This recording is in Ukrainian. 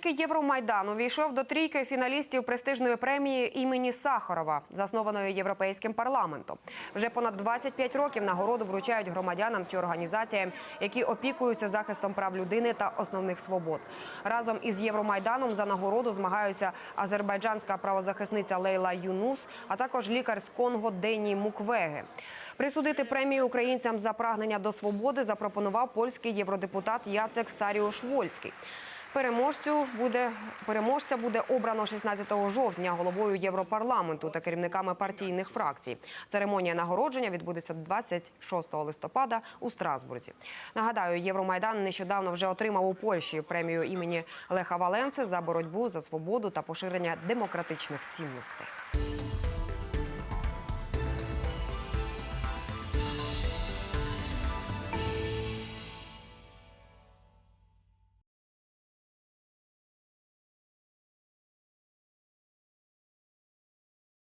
Український Євромайдан увійшов до трійки фіналістів престижної премії імені Сахарова, заснованої європейським парламентом. Вже понад 25 років нагороду вручають громадянам чи організаціям, які опікуються захистом прав людини та основних свобод. Разом із Євромайданом за нагороду змагаються азербайджанська правозахисниця Лейла Юнус, а також лікар з Конго Дені Муквеге. Присудити премію українцям за прагнення до свободи запропонував польський євродепутат Яцек Саріуш Вольський. Переможцю буде переможця буде обрано 16 жовтня головою Європарламенту та керівниками партійних фракцій. Церемонія нагородження відбудеться 26 листопада у Страсбурзі. Нагадаю, Євромайдан нещодавно вже отримав у Польщі премію імені Леха Валенци за боротьбу за свободу та поширення демократичних цінностей.